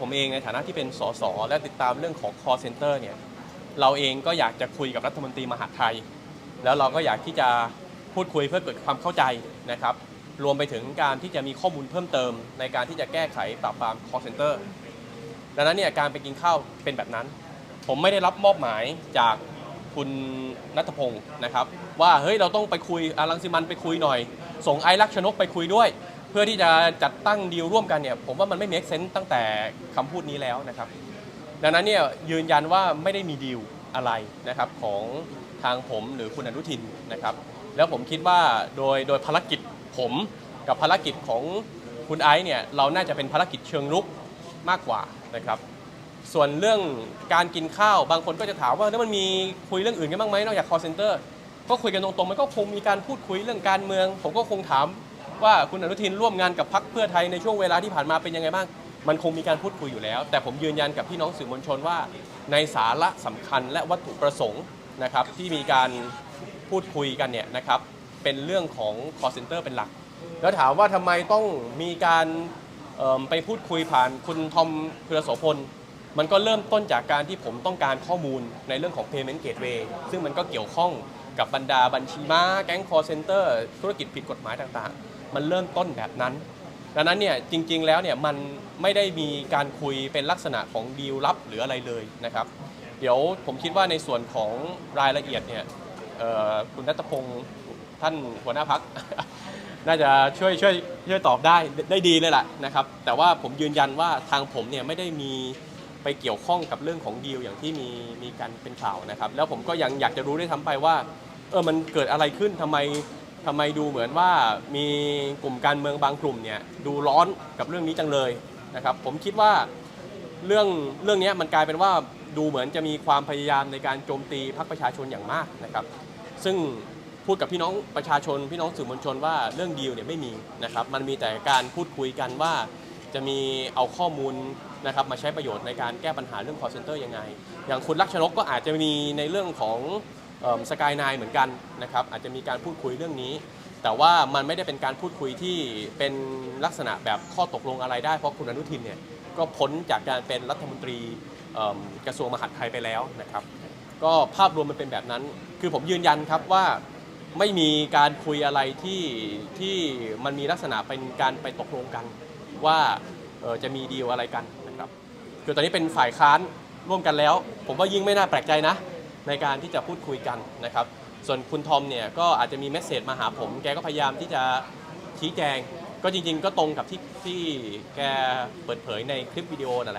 ผมเองในฐานะที่เป็นสสและติดตามเรื่องของ call center เนี่ยเราเองก็อยากจะคุยกับรัฐมนตรีมหาดไทย แล้วเราก็อยากที่จะพูดคุยเพื่อเกิดความเข้าใจนะครับ รวมไปถึงการที่จะมีข้อมูลเพิ่มเติม ในการที่จะแก้ไขปราบปราม call center ดังนั้นเนี่ยการไปกินข้าวเป็นแบบนั้น ผมไม่ได้รับมอบหมายจากคุณนัทพงศ์นะครับ ว่าเฮ้ยเราต้องไปคุยอารังสิมันไปคุยหน่อย ส่งไอรักชนกไปคุยด้วย เพื่อที่จะจัดตั้งดีลร่วมกันเนี่ยผมว่ามันไม่ make sense ตั้งแต่คำพูดนี้แล้วนะครับ ดังนั้นเนี่ยยืนยันว่าไม่ได้มีดีลอะไรนะครับของทางผมหรือคุณอนุทินนะครับ แล้วผมคิดว่าโดยโดยภารกิจผมกับภารกิจของคุณไอซ์เนี่ยเราน่าจะเป็นภารกิจเชิงรุกมากกว่านะครับ ส่วนเรื่องการกินข้าวบางคนก็จะถามว่าแล้วมันมีคุยเรื่องอื่นกันบ้างไหมนอกจาก call center ก็คุยกันตรงๆมันก็คงมีการพูดคุยเรื่องการเมือง ผมก็คงถาม ว่าคุณอนุทินร่วมงานกับพรรคเพื่อไทยในช่วงเวลาที่ผ่านมาเป็นยังไงบ้าง มันคงมีการพูดคุยอยู่แล้ว แต่ผมยืนยันกับพี่น้องสื่อมวลชนว่า ในสาระสำคัญและวัตถุประสงค์นะครับที่มีการพูดคุยกันเนี่ยนะครับเป็นเรื่องของ call center เป็นหลัก แล้วถามว่าทำไมต้องมีการไปพูดคุยผ่านคุณทอมพิรโสพล มันก็เริ่มต้นจากการที่ผมต้องการข้อมูลในเรื่องของ payment gateway ซึ่งมันก็เกี่ยวข้องกับบรรดาบัญชีม้า แก๊ง call center ธุรกิจผิดกฎหมายต่างๆ มันเริ่มต้นแบบนั้น ดังนั้นเนี่ยจริงๆแล้วเนี่ยมันไม่ได้มีการคุยเป็นลักษณะของดีลลับหรืออะไรเลยนะครับ เดี๋ยวผมคิดว่าในส่วนของรายละเอียดเนี่ยคุณนัทพงศ์ท่านหัวหน้าพักน่าจะช่วยช่วยช่วยตอบได้ได้ดีเลยแหละนะครับ แต่ว่าผมยืนยันว่าทางผมเนี่ยไม่ได้มี ไปเกี่ยวข้องกับเรื่องของดีลอย่างที่มีมีการเป็นข่าวนะครับ แล้วผมก็ยังอยากจะรู้ด้วยซ้ำไปว่าเออมันเกิดอะไรขึ้นทำไมทำไมดูเหมือนว่ามีกลุ่มการเมืองบางกลุ่มเนี่ยดูร้อนกับเรื่องนี้จังเลยนะครับ ผมคิดว่าเรื่องเรื่องนี้มันกลายเป็นว่าดูเหมือนจะมีความพยายามในการโจมตีพรรคประชาชนอย่างมากนะครับ ซึ่งพูดกับพี่น้องประชาชน พี่น้องสื่อมวลชนว่าเรื่องดีลเนี่ยไม่มีนะครับ มันมีแต่การพูดคุยกันว่าจะมีเอาข้อมูล นะครับมาใช้ประโยชน์ในการแก้ปัญหาเรื่อง call center ยังไง อย่างคุณลักษณกก็อาจจะมีในเรื่องของสกายนเหมือนกันนะครับอาจจะมีการพูดคุยเรื่องนี้ แต่ว่ามันไม่ได้เป็นการพูดคุยที่เป็นลักษณะแบบข้อตกลงอะไรได้เพราะคุณอนุทินเนี่ยก็พ้นจากการเป็นรัฐมนตรีกระทรวงมหาดไทยไปแล้วนะครับ ก็ภาพรวมมันเป็นแบบนั้น คือผมยืนยันครับว่าไม่มีการคุยอะไรที่ที่มันมีลักษณะเป็นการไปตกลงกัน ว่าจะมีดีลอะไรกัน ครับคือตอนนี้เป็นฝ่ายค้านร่วมกันแล้ว ผมว่ายิ่งไม่น่าแปลกใจนะ ในการที่จะพูดคุยกันนะครับ ส่วนคุณทอมเนี่ยก็อาจจะมีเมสเซจมาหาผม แกก็พยายามที่จะชี้แจง ก็จริงๆ ก็ตรงกับที่ที่แกเปิดเผยในคลิปวิดีโอนั่นแหละ